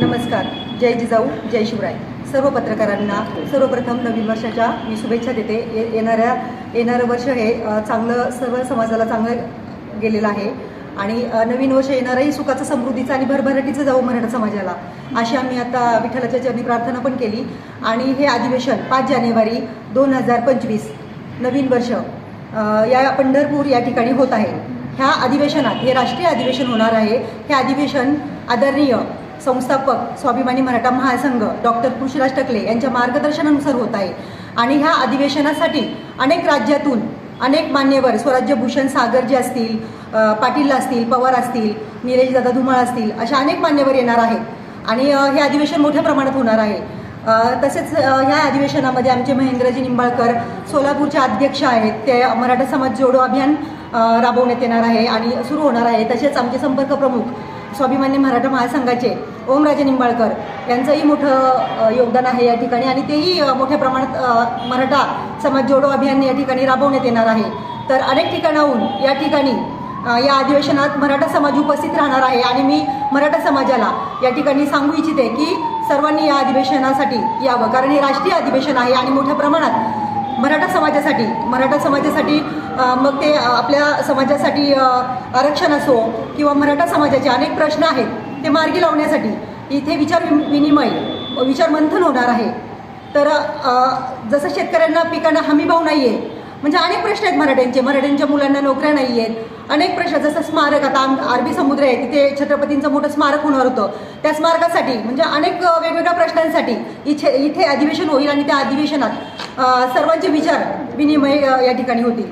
नमस्कार. जय जिजाऊ जय शिवराय. सर्व पत्रकारांना सर्वप्रथम नवीन वर्षाच्या मी शुभेच्छा देते. ये येणाऱ्या येणारं वर्ष हे चांगलं सर्व समाजाला चांगलं गेलेलं आहे. आणि नवीन वर्ष येणारंही सुखाचं समृद्धीचं आणि भरभराटीचं जाऊ मराठा समाजाला. अशी आम्ही आता विठ्ठलाच्या चरणी प्रार्थना पण केली. आणि हे अधिवेशन पाच जानेवारी दोन हजार पंचवीस नवीन वर्ष या पंढरपूर या ठिकाणी होत आहे. ह्या अधिवेशनात हे राष्ट्रीय अधिवेशन होणार आहे. हे अधिवेशन आदरणीय संस्थापक स्वाभिमानी मराठा महासंघ डॉक्टर पृथ्वीराज टकले यांच्या मार्गदर्शनानुसार होत आहे. आणि ह्या अधिवेशनासाठी अनेक राज्यातून अनेक मान्यवर स्वराज्य भूषण सागर जे असतील पाटील असतील पवार असतील निलेश दादा धुमाळ असतील अशा अनेक मान्यवर येणार आहेत. आणि हे अधिवेशन मोठ्या प्रमाणात होणार आहे. तसेच ह्या अधिवेशनामध्ये आमचे महेंद्रजी निंबाळकर सोलापूरचे अध्यक्ष आहेत. ते मराठा समाज जोडो अभियान राबवण्यात येणार आहे आणि सुरू होणार आहे. तसेच आमचे संपर्क प्रमुख स्वाभिमान्य मराठा महासंघाचे ओमराजे निंबाळकर यांचंही मोठं योगदान आहे या ठिकाणी आणि तेही मोठ्या प्रमाणात मराठा समाज जोडो अभियान या ठिकाणी राबवण्यात येणार आहे. तर अनेक ठिकाणाहून या ठिकाणी या अधिवेशनात मराठा समाज उपस्थित राहणार आहे आणि मी मराठा समाजाला या ठिकाणी सांगू इच्छिते की सर्वांनी या अधिवेशनासाठी यावं. कारण हे राष्ट्रीय अधिवेशन आहे आणि मोठ्या प्रमाणात मराठा समाजासाठी मराठा समाजासाठी मग ते आपल्या समाजासाठी आरक्षण असो किंवा मराठा समाजाचे अनेक प्रश्न आहेत ते मार्गी लावण्यासाठी इथे विचार विनिमय विचार मंथन होणार आहे. तर जसं शेतकऱ्यांना पिकांना हमीभाव नाही आहे म्हणजे अनेक प्रश्न आहेत मराठ्यांचे. मराठ्यांच्या मुलांना नोकऱ्या नाही आहेत. अनेक प्रश्न जसं स्मारक आता अरबी समुद्र आहे तिथे छत्रपतींचं मोठं स्मारक होणार होतं. त्या स्मारकासाठी म्हणजे अनेक वेगवेगळ्या प्रश्नांसाठी इथे इथे अधिवेशन होईल आणि त्या अधिवेशनात सर्वांचे विचार विनिमय या ठिकाणी होतील.